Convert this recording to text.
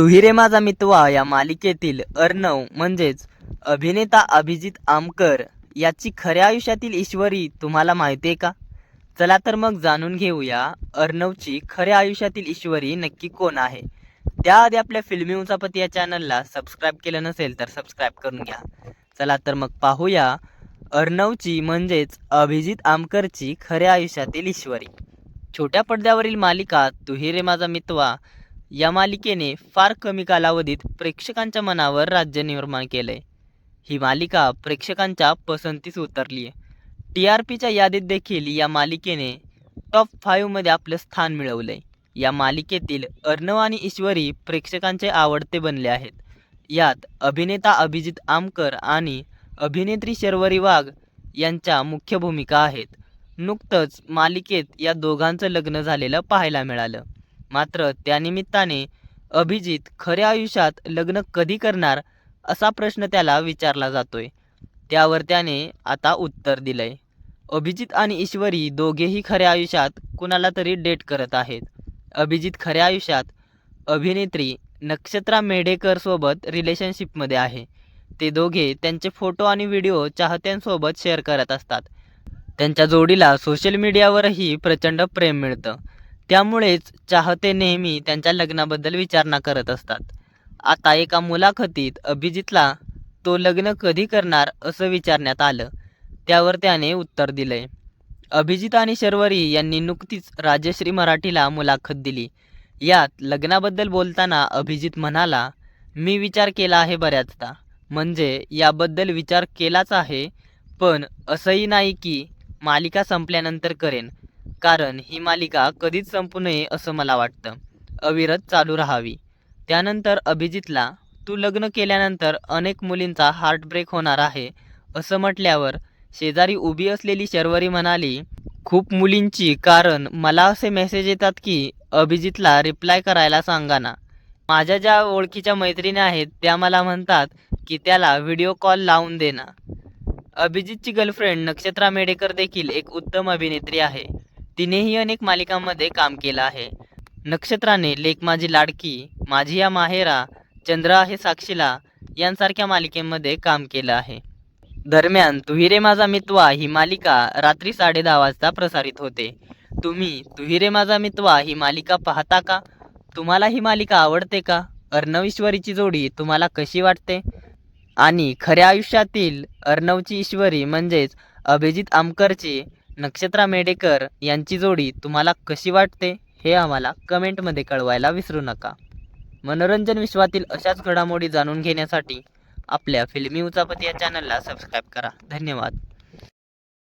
तुही रे माझा मितवा या मालिकेतील अर्णव म्हणजेच अभिनेता अभिजित आमकर याची खऱ्या आयुष्यातील ईश्वरी तुम्हाला माहिती आहे का? चला तर मग जाणून घेऊया अर्णवची खऱ्या आयुष्यातील ईश्वरी नक्की कोण आहे. त्याआधी आपल्या फिल्मी उंचापती या चॅनलला सबस्क्राईब केलं नसेल तर सबस्क्राईब करून घ्या. चला तर मग पाहूया अर्णवची म्हणजेच अभिजित आमकरची खऱ्या आयुष्यातील ईश्वरी. छोट्या पडद्यावरील मालिका तुही रे माझा मितवा या मालिकेने फार कमी कालावधीत प्रेक्षकांच्या मनावर राज्य निर्माण केलंय. ही मालिका प्रेक्षकांच्या पसंतीस उतरली आहे टी आर पीच्या यादीत देखील या मालिकेने टॉप फाईव्हमध्ये आपलं स्थान मिळवलंय. या मालिकेतील अर्णव आणि ईश्वरी प्रेक्षकांचे आवडते बनले आहेत. यात अभिनेता अभिजित आमकर आणि अभिनेत्री शर्वरी वाघ यांच्या मुख्य भूमिका आहेत. नुकतंच मालिकेत या दोघांचं लग्न झालेलं पाहायला मिळालं. मात्र त्यानिमित्ताने अभिजित खऱ्या आयुष्यात लग्न कधी करणार असा प्रश्न त्याला विचारला जातोय. त्यावर त्याने आता उत्तर दिलंय. अभिजित आणि ईश्वरी दोघेही खऱ्या आयुष्यात कुणाला तरी डेट करत आहेत. अभिजित खऱ्या आयुष्यात अभिनेत्री नक्षत्रा मेढेकरसोबत रिलेशनशिपमध्ये आहे. ते दोघे त्यांचे फोटो आणि व्हिडिओ चाहत्यांसोबत शेअर करत असतात. त्यांच्या जोडीला सोशल मीडियावरही प्रचंड प्रेम मिळतं. त्यामुळेच चाहते नेहमी त्यांच्या लग्नाबद्दल विचारणा करत असतात. आता एका मुलाखतीत अभिजितला तो लग्न कधी करणार असं विचारण्यात आलं. त्यावर त्याने उत्तर दिलंय. अभिजित आणि शर्वरी यांनी नुकतीच राजश्री मराठीला मुलाखत दिली. यात लग्नाबद्दल बोलताना अभिजित म्हणाला मी विचार केला आहे बऱ्याचदा. म्हणजे याबद्दल विचार केलाच आहे. पण असंही नाही की मालिका संपल्यानंतर करेन. कारण ही मालिका कधीच संपू नये असं मला वाटतं. अविरत चालू राहावी. त्यानंतर अभिजितला तू लग्न केल्यानंतर अनेक मुलींचा हार्टब्रेक होणार आहे असं म्हटल्यावर शेजारी उभी असलेली शर्वरी म्हणाली खूप मुलींची कारण मला असे मेसेज येतात की अभिजितला रिप्लाय करायला सांगा ना. माझ्या ज्या ओळखीच्या मैत्रिणी आहेत त्या मला म्हणतात की त्याला व्हिडिओ कॉल लावून दे ना. अभिजितची गर्लफ्रेंड नक्षत्रा मेडेकर देखील एक उत्तम अभिनेत्री आहे. तिनेही अनेक मालिकांमध्ये काम केलं आहे. नक्षत्राने लेख माझी लाडकी माझी या माहेरा चंद्र आहे साक्षीला यांसारख्या मालिकेमध्ये काम केलं आहे. दरम्यान तुहिरे माझा मितवा ही मालिका रात्री साडे दहा वाजता प्रसारित होते. तुम्ही तुहिरे माझा मितवा ही मालिका पाहता का? तुम्हाला ही मालिका आवडते का? अर्णव ईश्वरीची जोडी तुम्हाला कशी वाटते? आणि खऱ्या आयुष्यातील अर्णवची ईश्वरी म्हणजेच अभिजित आमकरची नक्षत्रा मेडेकर यांची जोडी तुम्हाला कशी वाटते हे आम्हाला कमेंटमध्ये कळवायला विसरू नका. मनोरंजन विश्वातील अशाच घडामोडी जाणून घेण्यासाठी आपल्या फिल्मी उचापती या चॅनलला सबस्क्राईब करा. धन्यवाद.